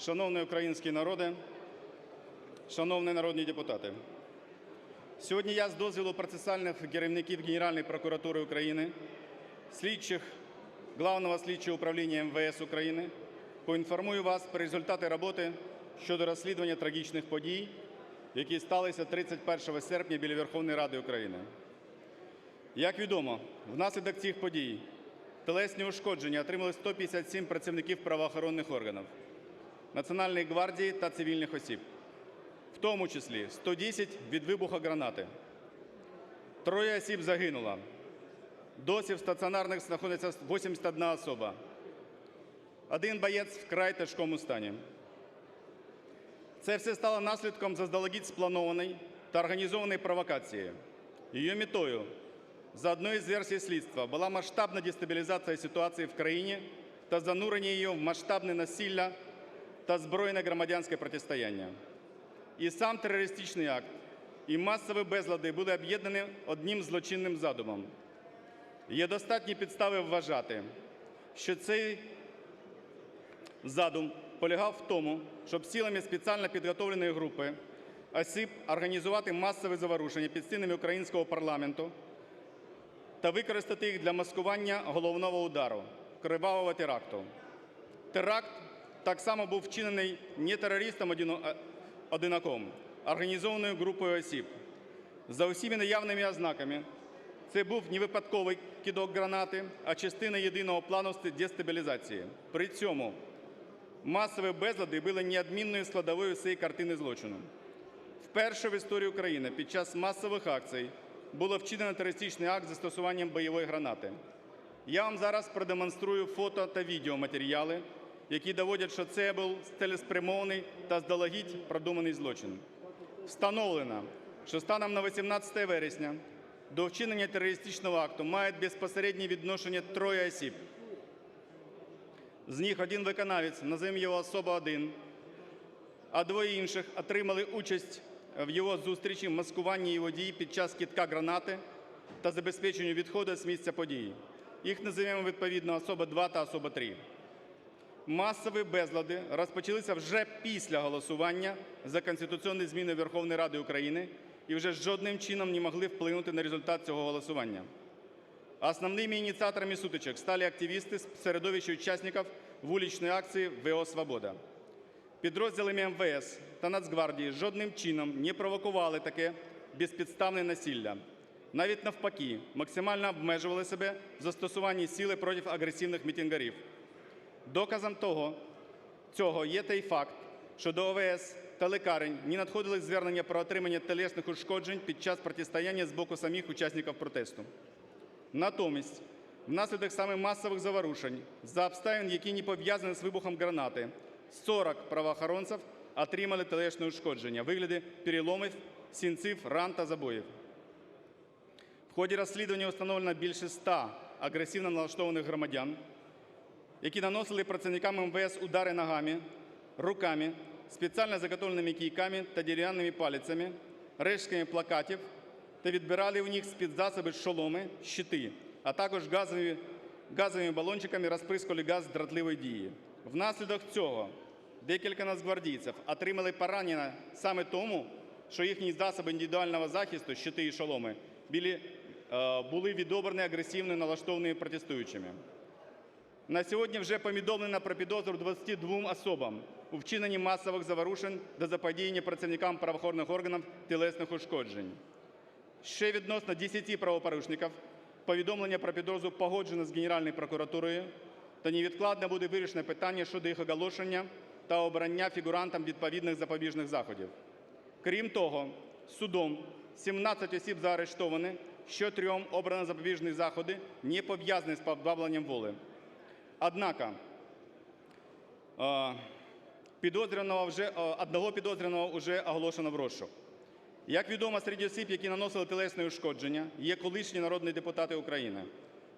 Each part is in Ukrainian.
Шановний український народе, шановні народні депутати, сьогодні я з дозволу процесуальних керівників Генеральної прокуратури України, слідчих Главного слідчого управління МВС України поінформую вас про результати роботи щодо розслідування трагічних подій, які сталися 31 серпня біля Верховної Ради України. Як відомо, внаслідок цих подій телесні ушкодження отримали 157 працівників правоохоронних органів, Національної гвардії та цивільних осіб, в тому числі 110 від вибуху гранати. Троє осіб загинуло. Досі в стаціонарних знаходиться 81 особа. Один боєць вкрай тяжкому стані. Це все стало наслідком заздалегідь спланованої та організованої провокації. Її метою, за одною з версій слідства, була масштабна дестабілізація ситуації в країні та занурення її в масштабне насилля та збройне громадянське протистояння. І сам терористичний акт, і масові безлади були об'єднані одним злочинним задумом. Є достатні підстави вважати, що цей задум полягав в тому, щоб силами спеціально підготовленої групи осіб організувати масове заворушення під стінами українського парламенту та використати їх для маскування головного удару кривавого теракту. Теракт так само був вчинений не терористом-одинаком, а організованою групою осіб. За усіма наявними ознаками це був не випадковий кидок гранати, а частина єдиного плану дестабілізації. При цьому масові безлади були неодмінною складовою цієї картини злочину. Вперше в історії України під час масових акцій було вчинено терористичний акт з застосуванням бойової гранати. Я вам зараз продемонструю фото та відеоматеріали, які доводять, що це був цілеспрямований та здалегідь продуманий злочин. Встановлено, що станом на 18 вересня до вчинення терористичного акту мають безпосереднє відношення троє осіб. З них один виконавець, називаємо його особа 1, а двоє інших отримали участь в його зустрічі, маскуванні його дій під час кидка гранати та забезпеченню відходу з місця події. Їх називаємо відповідно особа 2 та особа 3. Масові безлади розпочалися вже після голосування за конституційні зміни Верховної Ради України і вже жодним чином не могли вплинути на результат цього голосування. Основними ініціаторами сутичок стали активісти з середовища учасників вуличної акції ВО «Свобода». Підрозділами МВС та Нацгвардії жодним чином не провокували таке безпідставне насилля. Навіть навпаки, максимально обмежували себе в застосуванні сили проти агресивних мітингарів. Доказом того, цього є той факт, що до ОВС та лікарень не надходили звернення про отримання телесних ушкоджень під час протистояння з боку самих учасників протесту. Натомість, внаслідок саме масових заворушень, за обставин, які не пов'язані з вибухом гранати, 40 правоохоронців отримали телесне ушкодження, вигляди переломів, сінців, ран та забоїв. В ході розслідування встановлено більше 100 агресивно налаштованих громадян, які наносили працівникам МВС удари ногами, руками, спеціально заготовленими кійками та дерев'яними палицями, рештками плакатів та відбирали у них спецзасоби шоломи, щити, а також газові, газовими балончиками розприскували газ дратливої дії. Внаслідок цього декілька нацгвардійців отримали поранення саме тому, що їхні засоби індивідуального захисту, щити і шоломи, були, е, відобрані агресивно налаштованими протестуючими. На сьогодні вже повідомлено про підозру 22 особам у вчиненні масових заворушень та заподіяння працівникам правоохоронних органів тілесних ушкоджень. Ще відносно 10 правопорушників повідомлення про підозру погоджено з Генеральною прокуратурою та невідкладно буде вирішено питання щодо їх оголошення та обрання фігурантам відповідних запобіжних заходів. Крім того, судом 17 осіб заарештовані, що трьом обрано запобіжні заходи, не пов'язані з позбавленням воли. Однако, підозрюваного вже, одного підозрюваного вже оголошено в розшук. Як відомо, серед осіб, які наносили тілесні ушкодження, є колишні народні депутати України.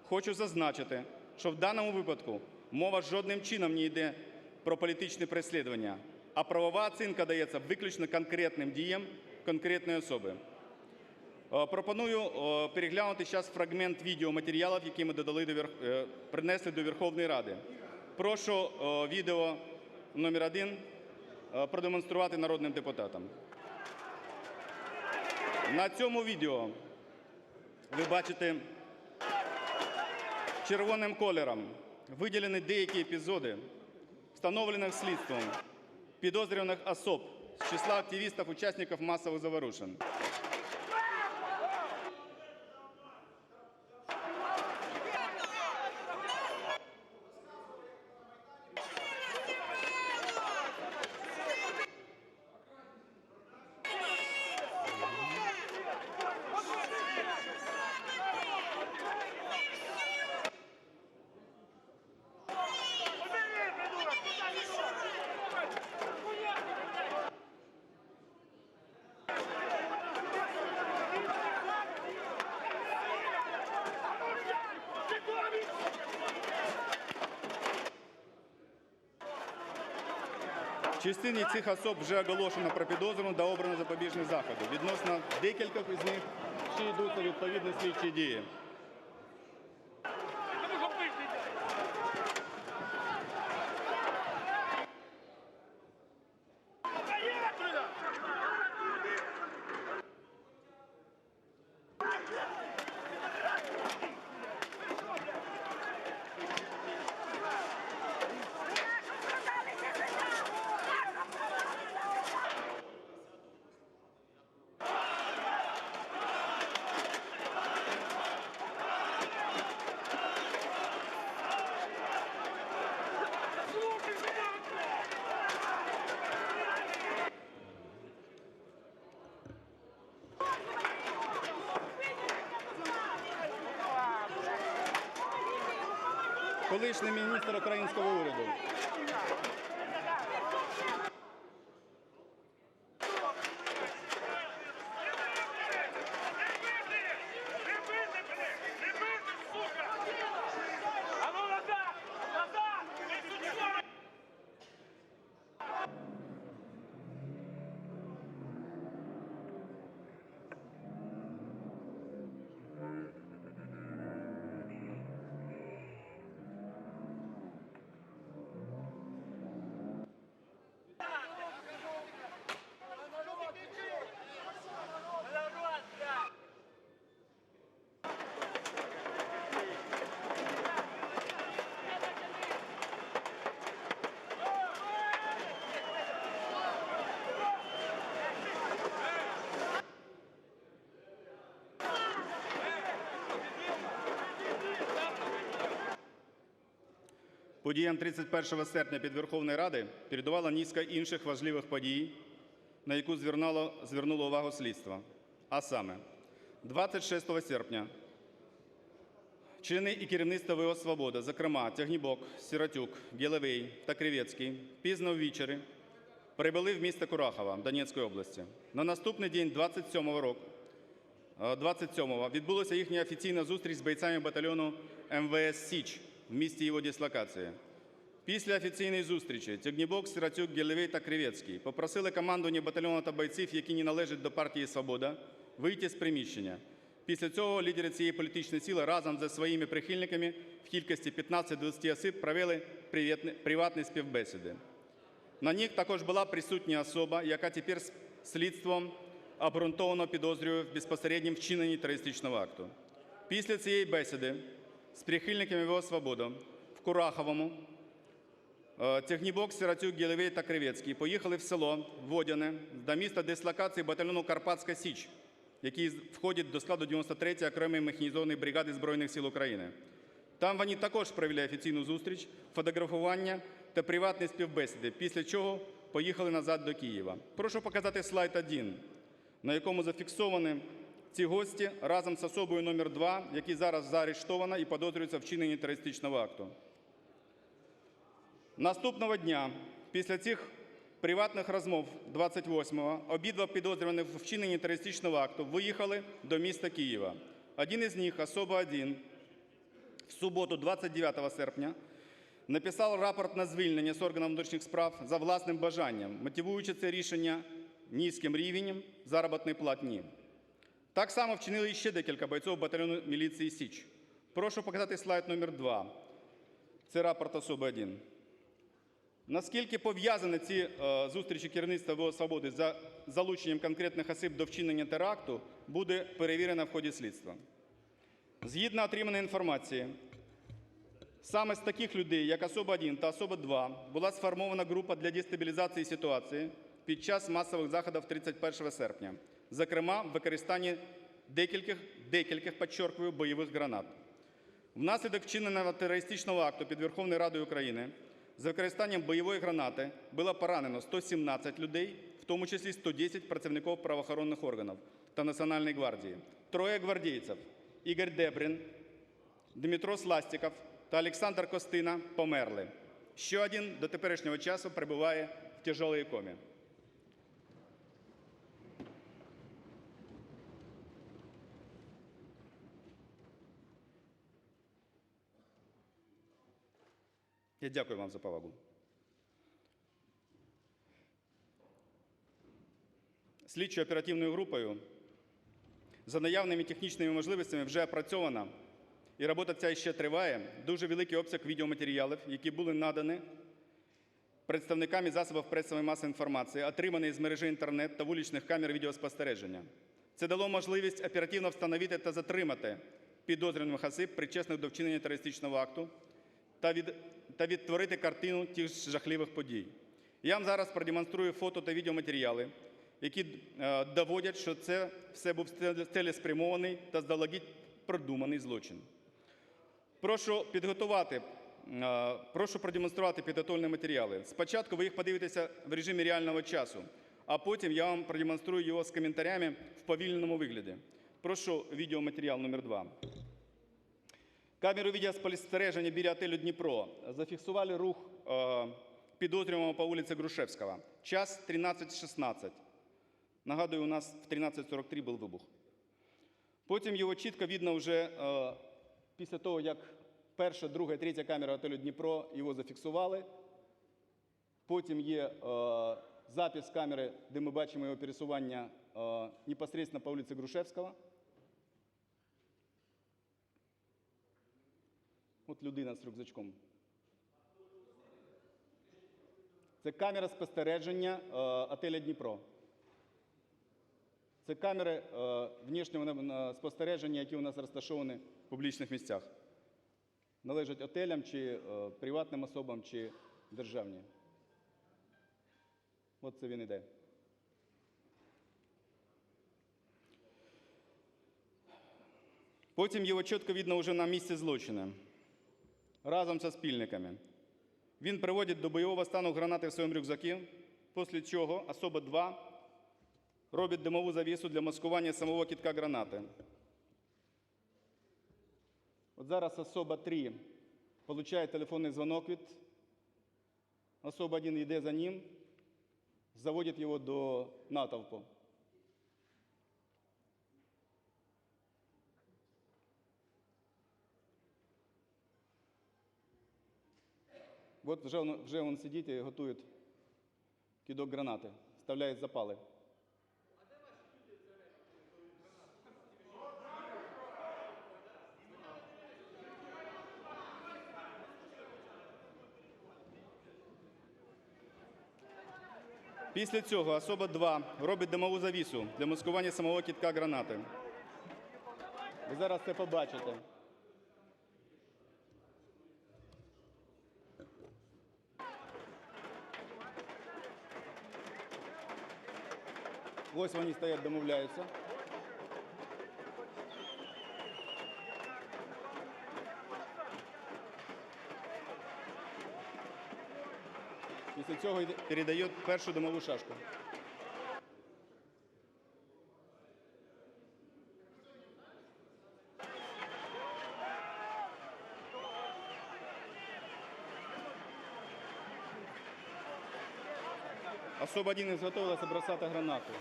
Хочу зазначити, що в даному випадку мова жодним чином не йде про політичне переслідування, а правова оцінка дається виключно конкретним діям конкретної особи. Е, Пропоную е, переглянути зараз фрагмент відеоматеріалів, які ми додали до Верх- е, принесли до Верховної Ради. Прошу відео номер 1 е, продемонструвати народним депутатам. На цьому відео ви бачите червоним кольором виділені деякі епізоди, встановлених слідством підозрюваних особ з числа активістів, учасників масових заворушень. Частині цих особ вже оголошено про підозру та обрано запобіжні заходи. Відносно декількох із них ще йдуться відповідні слідчі дії. Колишній міністр українського уряду. Подіям 31 серпня під Верховною Ради передувала низка інших важливих подій, на яку звернуло, звернуло увагу слідство. А саме, 26 серпня члени і керівництво ВО «Свобода», зокрема Тягнібок, Сіротюк, Гєлевей та Кривецький, пізно ввечері прибули в місто Курахова Донецької області. На наступний день, 27 року, 27-го відбулася їхня офіційна зустріч з бойцями батальйону МВС Січ в місті його дислокації. Після офіційної зустрічі Тягнібок, Сиротюк, Гелевей та Кривецький попросили командування батальйону та бойців, які не належать до партії «Свобода», вийти з приміщення. Після цього лідери цієї політичної сили разом зі своїми прихильниками в кількості 15-20 осіб провели приватні співбесіди. На них також була присутня особа, яка тепер слідством обґрунтовано підозрює в безпосередньому вчиненні терористичного акту. Після цієї бесіди з прихильниками ВО «Свобода» в Кураховому е, Тягнібок, Сиротюк, Гілевей та Кривецький поїхали в село Водяне до міста дислокації батальйону Карпатська Січ, який входить до складу 93-ї окремої механізованої бригади Збройних сил України. Там вони також провели офіційну зустріч, фотографування та приватні співбесіди, після чого поїхали назад до Києва. Прошу показати слайд 1, на якому зафіксовані ці гості разом з особою номер 2 які зараз заарештована і підозрюються в вчиненні терористичного акту. Наступного дня, після цих приватних розмов 28-го, обидва підозрюваних в вчиненні терористичного акту виїхали до міста Києва. Один із них, особа 1, в суботу, 29 серпня, написав рапорт на звільнення з органів внутрішніх справ за власним бажанням, мотивуючи це рішення низьким рівнем заробітної платні. Так само вчинили ще декілька бойців батальйону міліції Січ. Прошу показати слайд номер 2. Це рапорт особи 1. Наскільки пов'язані ці е, зустрічі керівництва ВО «Свободи» за залученням конкретних осіб до вчинення теракту, буде перевірено в ході слідства. Згідно отриманої інформації, саме з таких людей, як особа 1 та особа 2, була сформована група для дестабілізації ситуації під час масових заходів 31 серпня, зокрема, в використанні декількох, декількох, підчеркую, бойових гранат. Внаслідок вчиненого терористичного акту під Верховною Радою України з використанням бойової гранати було поранено 117 людей, в тому числі 110 працівників правоохоронних органів та Національної гвардії, троє гвардійців – Ігор Дебрин, Дмитро Сластіков та Олександр Костина померли. Ще один до теперішнього часу перебуває в тяжелій комі. Я дякую вам за повагу. Слідчою оперативною групою за наявними технічними можливостями вже опрацьована, і робота ця ще триває, дуже великий обсяг відеоматеріалів, які були надані представниками засобів пресової маси інформації, отримані з мережі інтернет та вуличних камер відеоспостереження. Це дало можливість оперативно встановити та затримати підозрюваних осіб, причесних до вчинення терористичного акту, та, від, та відтворити картину тих жахливих подій. Я вам зараз продемонструю фото та відеоматеріали, які е, доводять, що це все був цілеспрямований та здалегідь продуманий злочин. Прошу підготувати, е, прошу продемонструвати підготовлені матеріали. Спочатку ви їх подивитеся в режимі реального часу, а потім я вам продемонструю його з коментарями в повільному вигляді. Прошу відеоматеріал номер 2. Камери відеоспостереження біля готелю Дніпро зафіксували рух е, підозрюваного по вулиці Грушевського. Час 13.16. Нагадую, у нас в 13.43 був вибух. Потім його чітко видно вже е, після того, як перша, друга третя камера готелю Дніпро його зафіксували. Потім є е, запис камери, де ми бачимо його пересування непосредственно по вулиці Грушевського. От людина з рюкзачком. Це камера спостереження е, отеля Дніпро. Це камери е, внішнього на спостереження, які у нас розташовані в публічних місцях. Належать отелям чи е, приватним особам, чи державні. От це він іде. Потім його чітко видно вже на місці злочину разом зі спільниками. Він приводить до бойового стану гранати в своєму рюкзакі, після чого особа 2 робить димову завісу для маскування самого кітка гранати. От зараз особа 3 отримує телефонний дзвонок від особа 1 йде за ним, заводить його до натовпу. От вже, он- вже він сидить і готує кидок гранати, вставляє запали. Після цього особа 2 робить димову завісу для маскування самого кітка гранати. Ви зараз це побачите. Ось вони стоять, домовляються. Після цього передає першу домову шашку. Особа 1 зготовилася бросати гранату.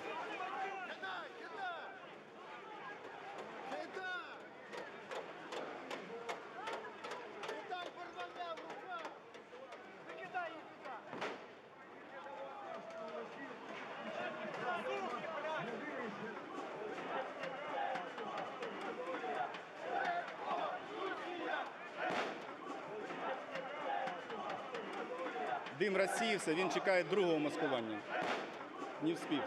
Розсіявся, він чекає другого маскування. Не вспів.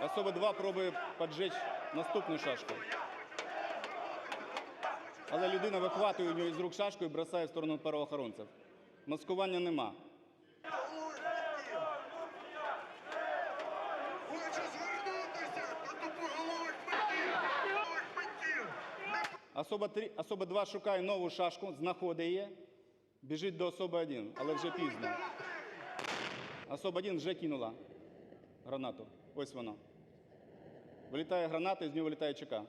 Особа 2 пробує поджечь наступну шашку. Але людина вихватує у нього з рук шашку і бросає в сторону правоохоронців. Маскування нема. Особа 3, особа 2 шукає нову шашку, знаходить її, біжить до особи 1, але вже пізно. Особа 1 вже кинула гранату. Ось воно. Вилітає граната, і з нього вилітає ЧК.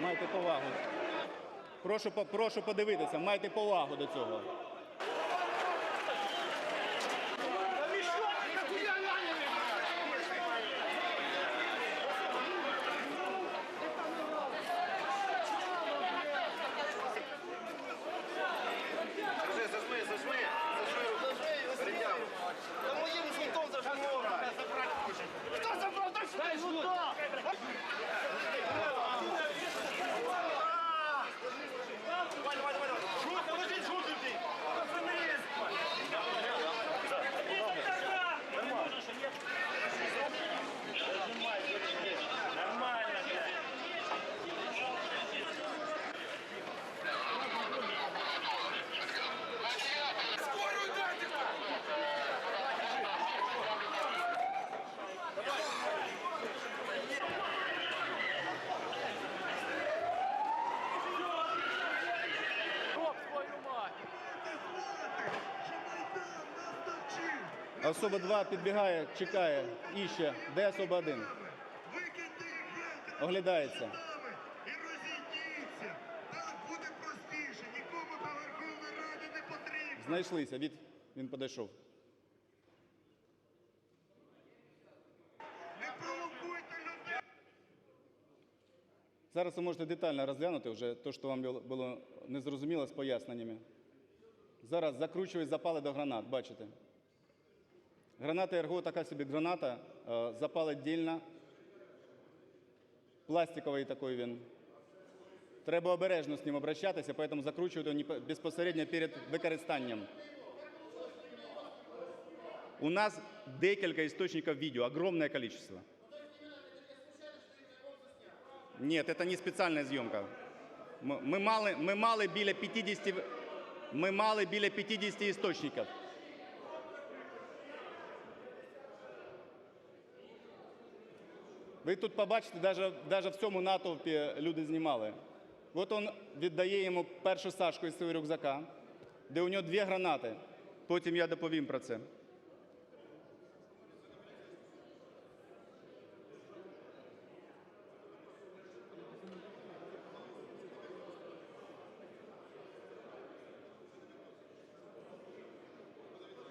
Майте повагу. Прошу, прошу подивитися, майте повагу до цього. Особа 2 підбігає, чекає, іще. Де особа 1? Викиньте! Оглядається. І розійдіться! Так буде простіше! Нікому до Верховної Ради не потрібно! Знайшлися, від... він підійшов. Не провокуйте людей! Зараз ви можете детально розглянути вже те, що вам було незрозуміло з поясненнями. Зараз закручують запали до гранат, бачите. Граната РГО така собі граната, е, запал віддільно. Пластиковий такий він. Треба обережно з ним обращатися, тому закручують його безпосередньо перед використанням. У нас декілька істочників відео, огромне количество. Нет, это не специальная зйомка. Ми, мали, біля 50, в- ми мали біля 50 істочників. Ви тут побачите, навіть, в цьому натовпі люди знімали. От він віддає йому першу сашку із свого рюкзака, де у нього дві гранати. Потім я доповім про це.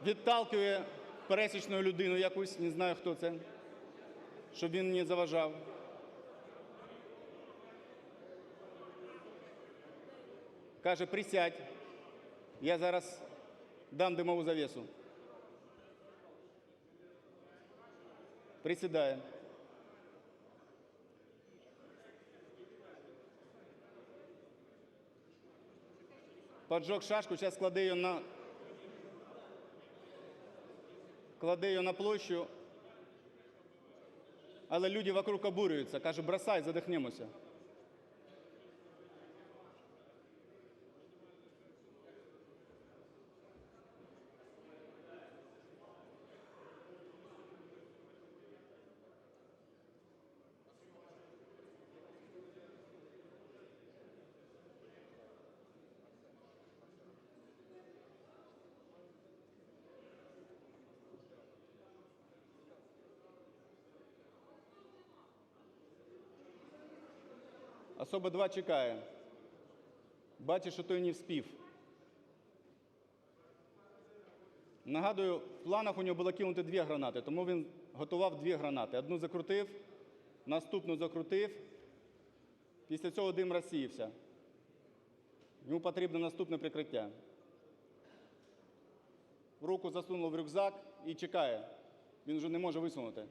відталкує пересічну людину якусь, не знаю хто це, щоб він не заважав. Каже, присядь, я зараз дам димову завісу. Присідає. Поджег шашку, зараз кладе її на кладе її на площу, але люди вокруг обурюються. Каже, бросай, задихнемося. Особа 2 чекає. Бачить, що той не вспів. Нагадую, в планах у нього було кинути дві гранати, тому він готував дві гранати. Одну закрутив, наступну закрутив. Після цього дим розсіявся. Йому потрібно наступне прикриття. Руку засунув в рюкзак і чекає. Він вже не може висунути.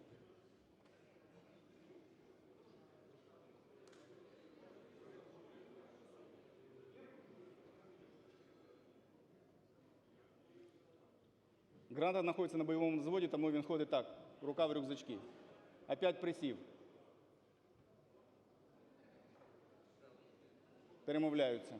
Граната знаходиться на бойовому взводі, тому він ходить так, рука в рюкзачки. Опять присів. Перемовляються.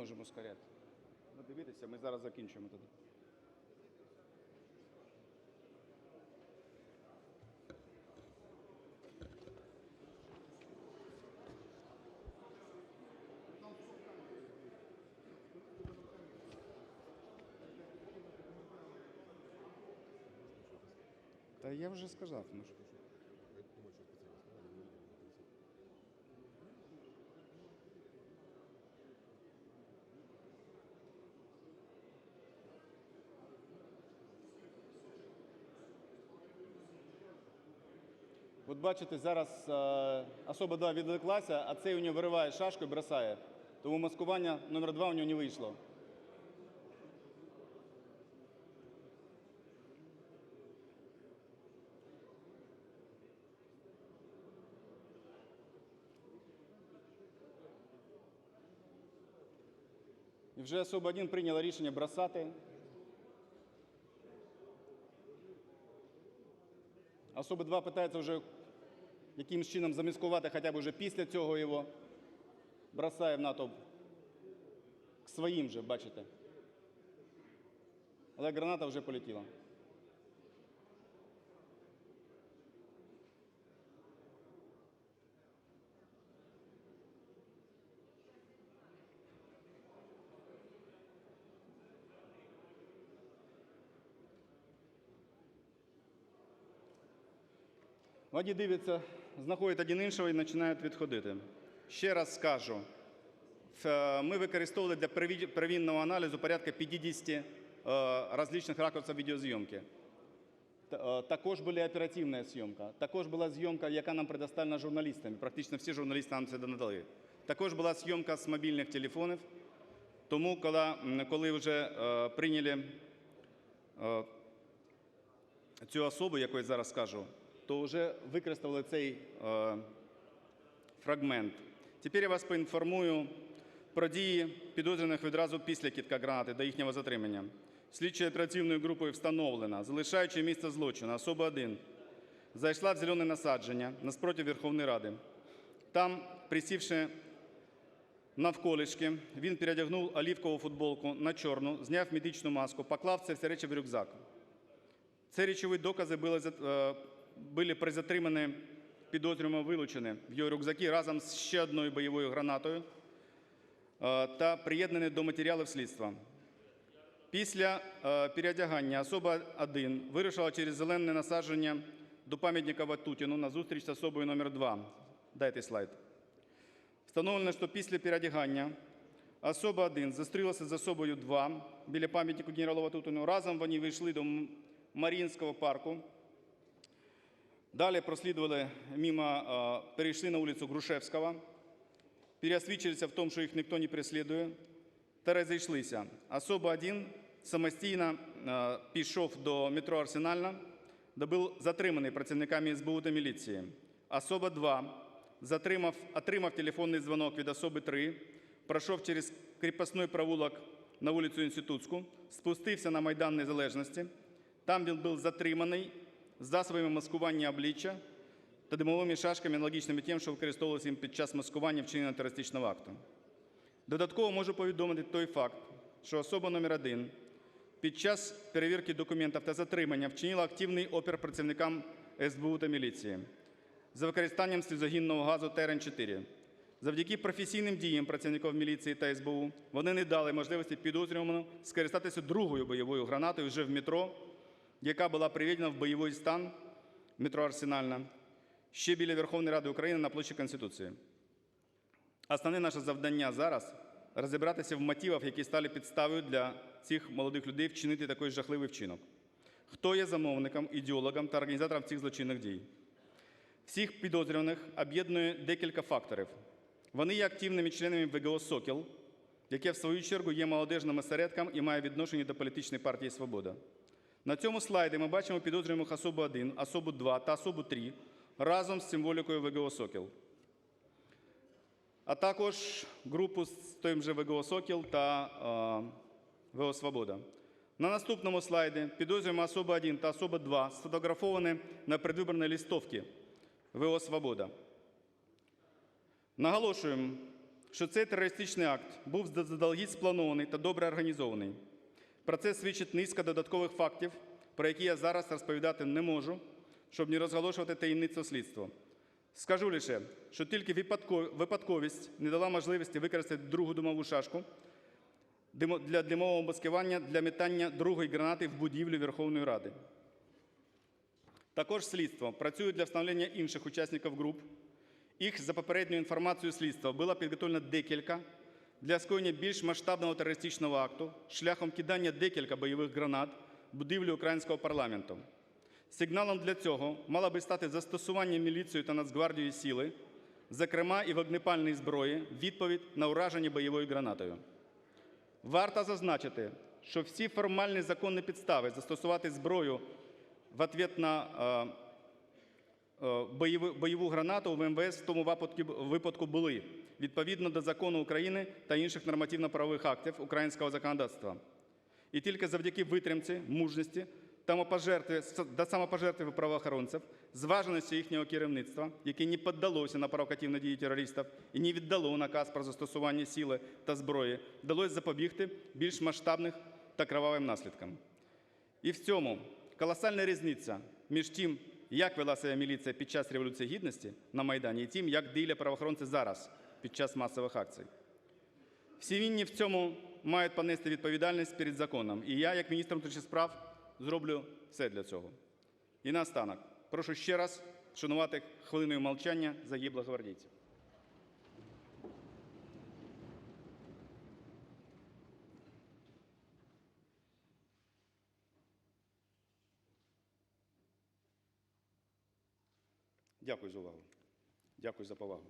Можемо ускоряти. Ну, дивіться, ми зараз закінчимо тоді. Та я вже сказав. Ну, що. Бачите, зараз е, особа 2 відвлеклася, а цей у нього вириває шашку і бросає. Тому маскування номер 2 у нього не вийшло. І вже особа 1 прийняла рішення бросати. Особа 2 питається вже якимось чином заміскувати хоча б вже після цього його. Бросає в натовп к своїм же, бачите. Але граната вже полетіла. Вони дивляться, знаходять один іншого і починають відходити. Ще раз скажу, ми використовували для первинного аналізу порядка 50 е, различних ракурсів відеозйомки. Е, Також була оперативна зйомка, також була зйомка, яка нам предоставлена журналістами. Практично всі журналісти нам це надали. Також була зйомка з мобільних телефонів. Тому, коли, коли вже е, прийняли цю особу, яку я зараз скажу, то вже використали цей е, фрагмент. Тепер я вас поінформую про дії підозрюваних відразу після кітка гранати до їхнього затримання. Слідчою оперативною групою встановлено, залишаючи місце злочину, особа 1 зайшла в зелене насадження наспроти Верховної Ради. Там, присівши навколішки, він передягнув олівкову футболку на чорну, зняв медичну маску, поклав це всі речі в рюкзак. Ці речові докази були, були при затриманні підозрюваним вилучені в його рюкзаки разом з ще одною бойовою гранатою е, та приєднані до матеріалів слідства. Після е, переодягання особа 1 вирушила через зелене насадження до пам'ятника Ватутіну на зустріч з особою номер 2. Дайте слайд. Встановлено, що після переодягання особа 1 зустрілася з особою 2 біля пам'ятника генералу Ватутіну. Разом вони вийшли до М- Маріїнського парку. Далі прослідували мимо, перейшли на вулицю Грушевського, переосвідчилися в тому, що їх ніхто не переслідує, та розійшлися. Особа 1 самостійно пішов до метро Арсенальна, де був затриманий працівниками СБУ та міліції. Особа 2 затримав, отримав телефонний дзвонок від особи 3, пройшов через кріпосний провулок на вулицю Інститутську, спустився на Майдан Незалежності. Там він був затриманий засобами маскування обличчя та димовими шашками, аналогічними тим, що використовувалися їм під час маскування вчинення терористичного акту. Додатково можу повідомити той факт, що особа номер 1 під час перевірки документів та затримання вчинила активний опір працівникам СБУ та міліції за використанням сльозогінного газу ТРН-4. Завдяки професійним діям працівників міліції та СБУ вони не дали можливості підозрюваному скористатися другою бойовою гранатою вже в метро, яка була приведена в бойовий стан метро Арсенальна ще біля Верховної Ради України на площі Конституції. Основне наше завдання зараз розібратися в мотивах, які стали підставою для цих молодих людей вчинити такий жахливий вчинок. Хто є замовником, ідеологом та організатором цих злочинних дій? Всіх підозрюваних об'єднує декілька факторів. Вони є активними членами ВГО «Сокіл», яке в свою чергу є молодежним осередком і має відношення до політичної партії «Свобода». На цьому слайді ми бачимо підозрюваних особу 1, особу 2 та особу 3 разом з символікою ВГО «Сокіл» а також групу з тим же ВГО «Сокіл» та ВО «Свобода». На наступному слайді підозрюємо особа 1 та особа 2 сфотографовані на предвиборній листовці ВО «Свобода». Наголошуємо, що цей терористичний акт був заздалегідь спланований та добре організований. Про це свідчить низка додаткових фактів, про які я зараз розповідати не можу, щоб не розголошувати таємницю слідства. Скажу лише, що тільки випадковість не дала можливості використати другу димову шашку для димового маскування для метання другої гранати в будівлю Верховної Ради. Також слідство працює для встановлення інших учасників груп. Їх за попередньою інформацією слідства було підготовлено декілька для скоєння більш масштабного терористичного акту шляхом кидання декілька бойових гранат в будівлю українського парламенту. Сигналом для цього мало би стати застосування міліцією та Нацгвардією сили, зокрема і вогнепальної зброї, відповідь на ураження бойовою гранатою. Варто зазначити, що всі формальні законні підстави застосувати зброю в ответ на е, е, бойову, бойову гранату в МВС в тому випадку були відповідно до закону України та інших нормативно-правових актів українського законодавства. І тільки завдяки витримці, мужності та самопожертви правоохоронців, зваженості їхнього керівництва, яке не піддалося на провокативні дії терористів і не віддало наказ про застосування сили та зброї, вдалося запобігти більш масштабних та кровавим наслідкам. І в цьому колосальна різниця між тим, як вела себе міліція під час Революції Гідності на Майдані, і тим, як діяли правоохоронці зараз під час масових акцій. Всі винні в цьому мають понести відповідальність перед законом. І я, як міністр внутрішніх справ, зроблю все для цього. І наостанок, прошу ще раз вшанувати хвилиною мовчання загиблих гвардійців. Дякую за увагу. Дякую за повагу.